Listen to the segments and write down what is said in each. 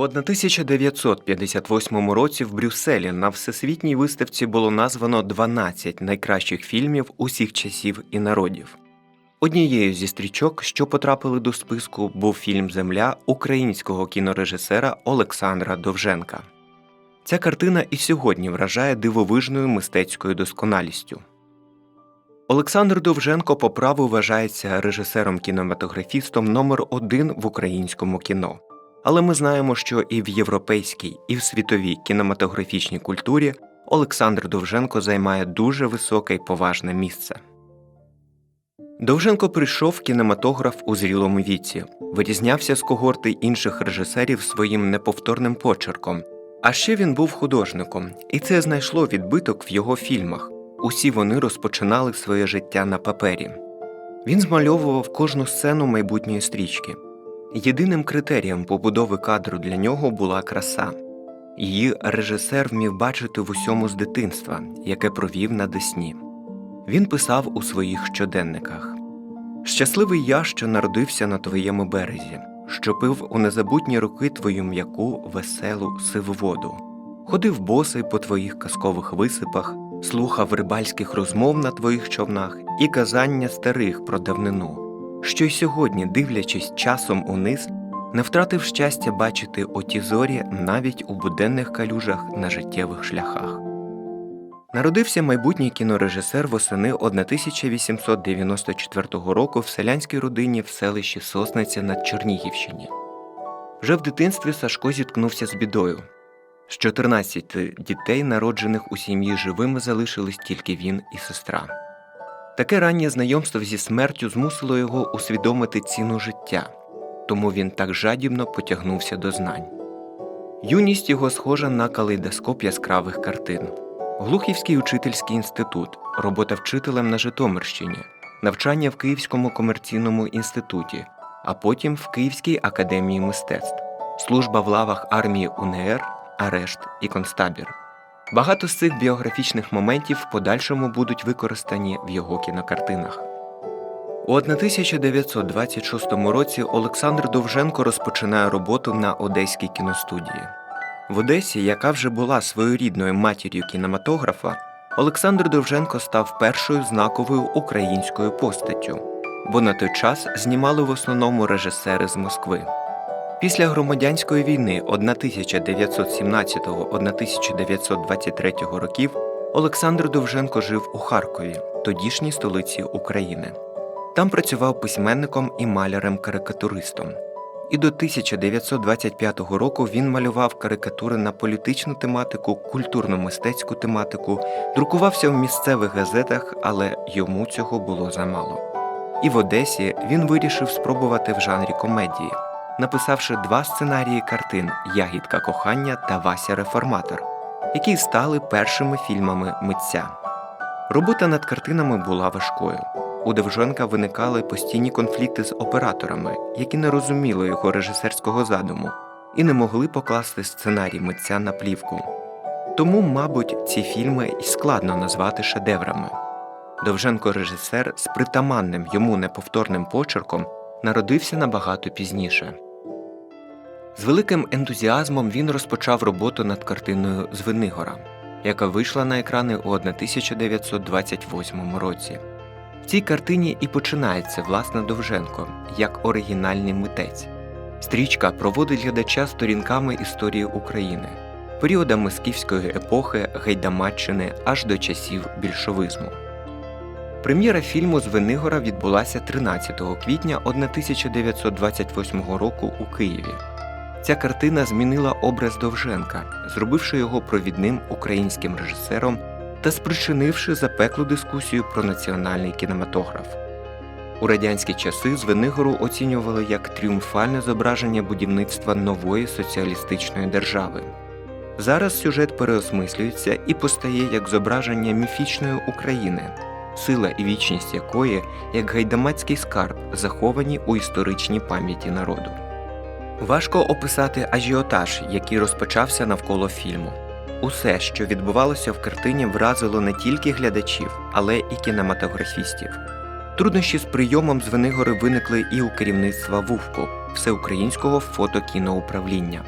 У 1958 році в Брюсселі на всесвітній виставці було названо 12 найкращих фільмів усіх часів і народів. Однією зі стрічок, що потрапили до списку, був фільм Земля українського кінорежисера Олександра Довженка. Ця картина і сьогодні вражає дивовижною мистецькою досконалістю. Олександр Довженко по праву вважається режисером-кінематографістом номер один в українському кіно. Але ми знаємо, що і в європейській, і в світовій кінематографічній культурі Олександр Довженко займає дуже високе й поважне місце. Довженко прийшов кінематограф у зрілому віці, вирізнявся з когорти інших режисерів своїм неповторним почерком. А ще він був художником, і це знайшло відбиток в його фільмах. Усі вони розпочинали своє життя на папері. Він змальовував кожну сцену майбутньої стрічки. Єдиним критерієм побудови кадру для нього була краса. Її режисер вмів бачити в усьому з дитинства, яке провів на Десні. Він писав у своїх щоденниках Щасливий я, що народився на твоєму березі, що пив у незабутні роки твою м'яку, веселу сиву воду, ходив босий по твоїх казкових висипах, слухав рибальських розмов на твоїх човнах і казання старих про давнину що й сьогодні, дивлячись часом униз, не втратив щастя бачити оті зорі навіть у буденних калюжах на життєвих шляхах. Народився майбутній кінорежисер восени 1894 року в селянській родині в селищі Сосниця на Чернігівщині. Вже в дитинстві Сашко зіткнувся з бідою. З 14 дітей, народжених у сім'ї живими, залишились тільки він і сестра. Таке раннє знайомство зі смертю змусило його усвідомити ціну життя, тому він так жадібно потягнувся до знань. Юність його схожа на калейдоскоп яскравих картин, Глухівський учительський інститут, робота вчителем на Житомирщині, навчання в Київському комерційному інституті, а потім в Київській академії мистецтв, служба в лавах армії УНР, арешт і концтабір. Багато з цих біографічних моментів в подальшому будуть використані в його кінокартинах. У 1926 році Олександр Довженко розпочинає роботу на Одеській кіностудії. В Одесі, яка вже була своєрідною матір'ю кінематографа, Олександр Довженко став першою знаковою українською постаттю, бо на той час знімали в основному режисери з Москви. Після громадянської війни 1917-1923 років Олександр Довженко жив у Харкові, тодішній столиці України. Там працював письменником і малярем-карикатуристом. І до 1925 року він малював карикатури на політичну тематику, культурно-мистецьку тематику, друкувався в місцевих газетах, але йому цього було замало. І в Одесі він вирішив спробувати в жанрі комедії написавши два сценарії картин Ягідка кохання та Вася Реформатор, які стали першими фільмами митця. Робота над картинами була важкою. У Довженка виникали постійні конфлікти з операторами, які не розуміли його режисерського задуму і не могли покласти сценарій митця на плівку. Тому, мабуть, ці фільми й складно назвати шедеврами. Довженко режисер з притаманним йому неповторним почерком народився набагато пізніше. З великим ентузіазмом він розпочав роботу над картиною Звенигора, яка вийшла на екрани у 1928 році. В цій картині і починається власне Довженко як оригінальний митець. Стрічка проводить глядача сторінками історії України, періодами скіфської епохи Гайдамаччини аж до часів більшовизму. Прем'єра фільму Звенигора відбулася 13 квітня 1928 року у Києві. Ця картина змінила образ Довженка, зробивши його провідним українським режисером та спричинивши запеклу дискусію про національний кінематограф. У радянські часи Звенигору оцінювали як тріумфальне зображення будівництва нової соціалістичної держави. Зараз сюжет переосмислюється і постає як зображення міфічної України, сила і вічність якої, як гайдамацький скарб, заховані у історичній пам'яті народу. Важко описати ажіотаж, який розпочався навколо фільму. Усе, що відбувалося в картині, вразило не тільки глядачів, але і кінематографістів. Труднощі з прийомом з Венигори виникли і у керівництва ВУВКу Всеукраїнського фотокіноуправління.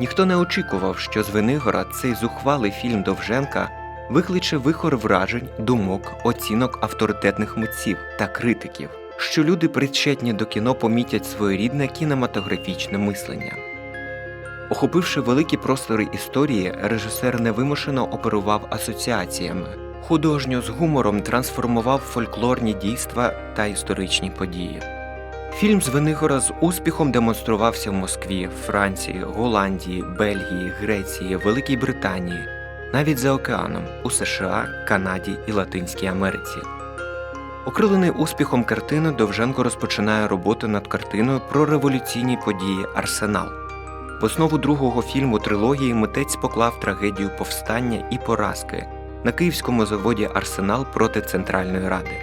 Ніхто не очікував, що з Венигора цей зухвалий фільм Довженка викличе вихор вражень, думок, оцінок авторитетних митців та критиків, що люди причетні до кіно помітять своєрідне кінематографічне мислення. Охопивши великі простори історії, режисер невимушено оперував асоціаціями, художньо з гумором трансформував фольклорні дійства та історичні події. Фільм з Венигора з успіхом демонструвався в Москві, Франції, Голландії, Бельгії, Греції, Великій Британії, навіть за океаном у США, Канаді і Латинській Америці. Окрилений успіхом картини Довженко розпочинає роботу над картиною про революційні події Арсенал. В основу другого фільму трилогії митець поклав трагедію повстання і поразки на київському заводі Арсенал проти Центральної Ради.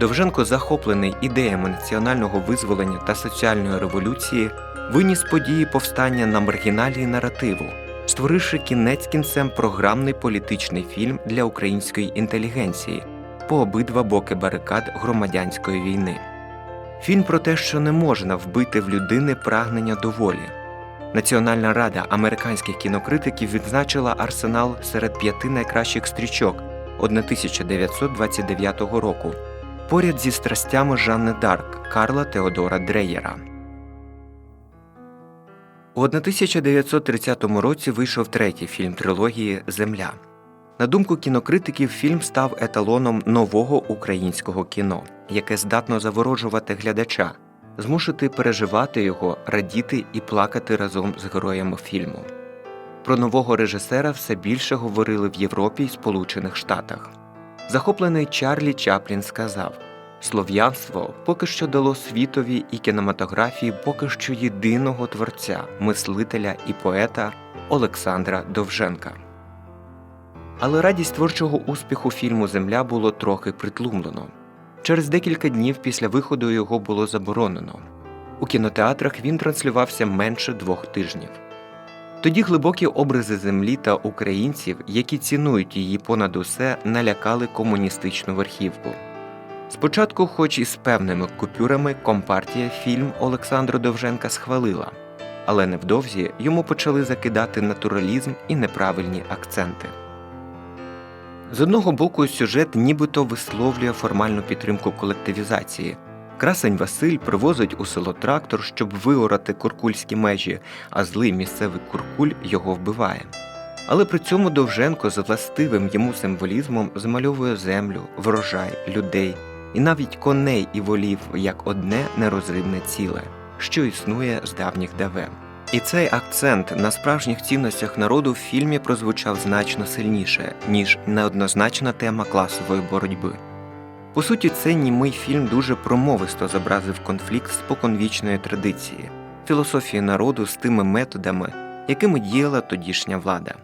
Довженко, захоплений ідеями національного визволення та соціальної революції, виніс події повстання на маргіналії наративу, створивши кінець кінцем програмний політичний фільм для української інтелігенції по обидва боки барикад громадянської війни. Фільм про те, що не можна вбити в людини прагнення до волі. Національна рада американських кінокритиків відзначила арсенал серед п'яти найкращих стрічок 1929 року, поряд зі страстями Жанни Дарк Карла Теодора Дрейєра. У 1930 році вийшов третій фільм трилогії Земля. На думку кінокритиків, фільм став еталоном нового українського кіно, яке здатно заворожувати глядача, змусити переживати його, радіти і плакати разом з героями фільму. Про нового режисера все більше говорили в Європі й Сполучених Штатах. Захоплений Чарлі Чаплін сказав: Слов'янство поки що дало світові і кінематографії поки що єдиного творця, мислителя і поета Олександра Довженка. Але радість творчого успіху фільму Земля було трохи притлумлено. Через декілька днів після виходу його було заборонено. У кінотеатрах він транслювався менше двох тижнів. Тоді глибокі образи землі та українців, які цінують її понад усе, налякали комуністичну верхівку. Спочатку, хоч і з певними купюрами, компартія фільм Олександра Довженка схвалила, але невдовзі йому почали закидати натуралізм і неправильні акценти. З одного боку, сюжет нібито висловлює формальну підтримку колективізації. Красень Василь привозить у село трактор, щоб виорати куркульські межі, а злий місцевий куркуль його вбиває. Але при цьому Довженко з властивим йому символізмом змальовує землю, врожай, людей і навіть коней і волів як одне нерозривне ціле, що існує з давніх давен. І цей акцент на справжніх цінностях народу в фільмі прозвучав значно сильніше, ніж неоднозначна тема класової боротьби. По суті, цей німий фільм дуже промовисто зобразив конфлікт споконвічної традиції, філософії народу з тими методами, якими діяла тодішня влада.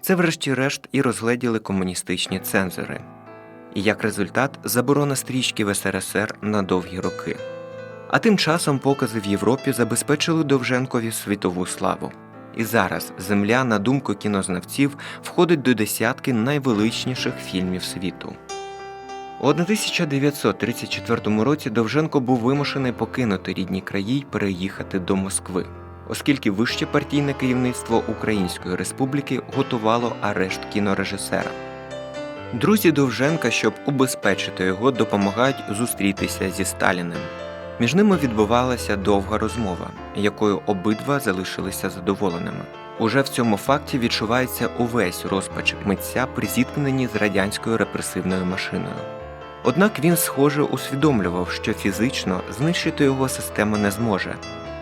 Це, врешті-решт, і розгледіли комуністичні цензори, і як результат заборона стрічки в СРСР на довгі роки. А тим часом покази в Європі забезпечили Довженкові світову славу. І зараз земля, на думку кінознавців, входить до десятки найвеличніших фільмів світу. У 1934 році Довженко був вимушений покинути рідні краї й переїхати до Москви, оскільки вище партійне керівництво Української Республіки готувало арешт кінорежисера. Друзі Довженка, щоб убезпечити його, допомагають зустрітися зі Сталіним. Між ними відбувалася довга розмова, якою обидва залишилися задоволеними. Уже в цьому факті відчувається увесь розпач митця при зіткненні з радянською репресивною машиною. Однак він, схоже, усвідомлював, що фізично знищити його система не зможе.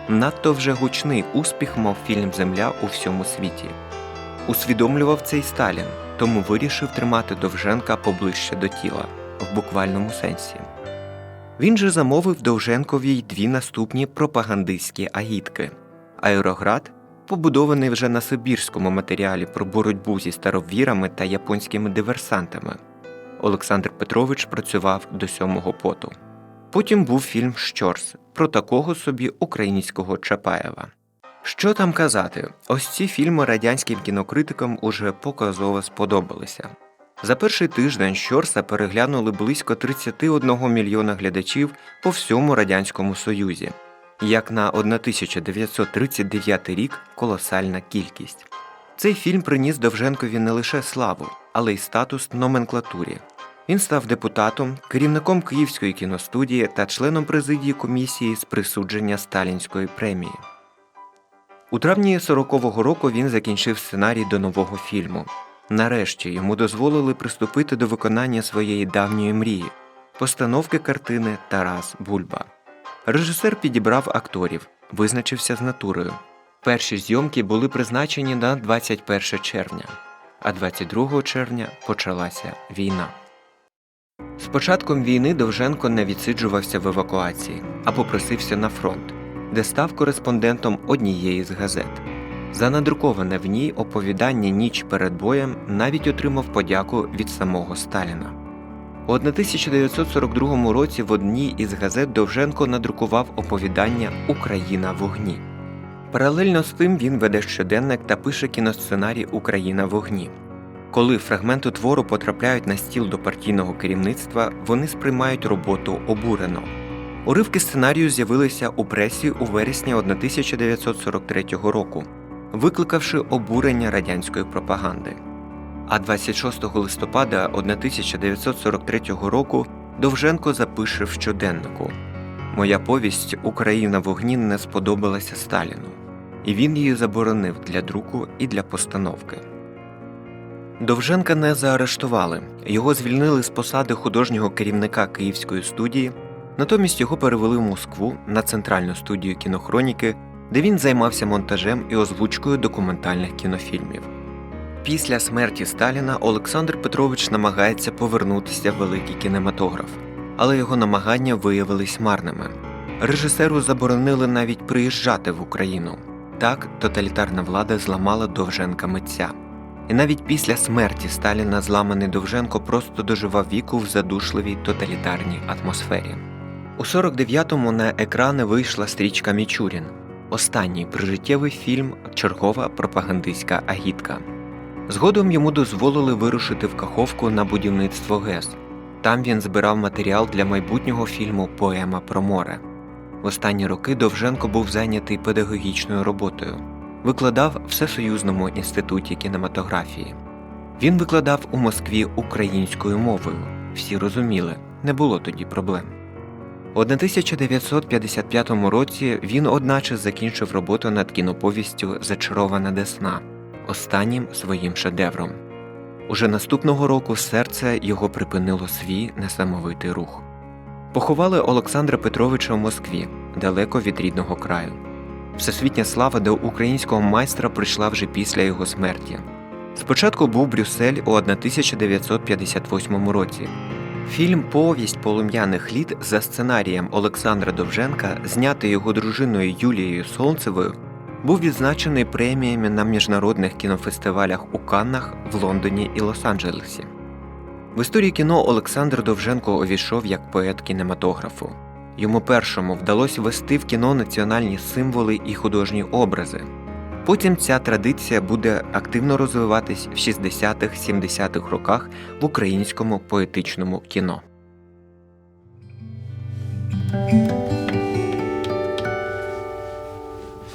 Надто вже гучний успіх мав фільм Земля у всьому світі. Усвідомлював це й Сталін, тому вирішив тримати Довженка поближче до тіла, в буквальному сенсі. Він же замовив Довженкові й дві наступні пропагандистські агітки. Аероград, побудований вже на Сибірському матеріалі про боротьбу зі старовірами та японськими диверсантами. Олександр Петрович працював до сьомого поту. Потім був фільм Щорс про такого собі українського Чапаєва. Що там казати, ось ці фільми радянським кінокритикам уже показово сподобалися. За перший тиждень Щорса переглянули близько 31 мільйона глядачів по всьому Радянському Союзі. Як на 1939 рік колосальна кількість. Цей фільм приніс Довженкові не лише славу, але й статус номенклатурі. Він став депутатом, керівником Київської кіностудії та членом президії комісії з присудження Сталінської премії. У травні 40-го року він закінчив сценарій до нового фільму. Нарешті йому дозволили приступити до виконання своєї давньої мрії постановки картини Тарас Бульба. Режисер підібрав акторів, визначився з натурою. Перші зйомки були призначені на 21 червня, а 22 червня почалася війна. З початком війни Довженко не відсиджувався в евакуації, а попросився на фронт, де став кореспондентом однієї з газет. За надруковане в ній оповідання Ніч перед боєм навіть отримав подяку від самого Сталіна. У 1942 році в одній із газет Довженко надрукував оповідання Україна в огні. Паралельно з тим він веде щоденник та пише кіносценарій Україна в огні. Коли фрагменти твору потрапляють на стіл до партійного керівництва, вони сприймають роботу обурено. Уривки сценарію з'явилися у пресі у вересні 1943 року, викликавши обурення радянської пропаганди. А 26 листопада 1943 року Довженко запише в щоденнику Моя повість Україна в огні не сподобалася Сталіну, і він її заборонив для друку і для постановки. Довженка не заарештували, його звільнили з посади художнього керівника Київської студії, натомість його перевели в Москву на центральну студію кінохроніки, де він займався монтажем і озвучкою документальних кінофільмів. Після смерті Сталіна Олександр Петрович намагається повернутися в великий кінематограф, але його намагання виявились марними. Режисеру заборонили навіть приїжджати в Україну. Так тоталітарна влада зламала Довженка митця. І навіть після смерті Сталіна зламаний Довженко просто доживав віку в задушливій тоталітарній атмосфері. У 49-му на екрани вийшла стрічка Мічурін, останній прижиттєвий фільм Чергова пропагандистська агітка. Згодом йому дозволили вирушити в Каховку на будівництво ГЕС. Там він збирав матеріал для майбутнього фільму Поема про море. В останні роки Довженко був зайнятий педагогічною роботою викладав Всесоюзному інституті кінематографії. Він викладав у Москві українською мовою. Всі розуміли, не було тоді проблем. У 1955 році він одначе закінчив роботу над кіноповістю Зачарована Десна, останнім своїм шедевром. Уже наступного року серце його припинило свій несамовитий рух. Поховали Олександра Петровича в Москві, далеко від рідного краю. Всесвітня слава до українського майстра прийшла вже після його смерті. Спочатку був Брюссель у 1958 році. Фільм Повість полум'яних літ за сценарієм Олександра Довженка, знятий його дружиною Юлією Солнцевою, був відзначений преміями на міжнародних кінофестивалях у Каннах, в Лондоні і Лос-Анджелесі. В історії кіно Олександр Довженко увійшов як поет кінематографу. Йому першому вдалося ввести в кіно національні символи і художні образи. Потім ця традиція буде активно розвиватись в 60-х-70-х роках в українському поетичному кіно.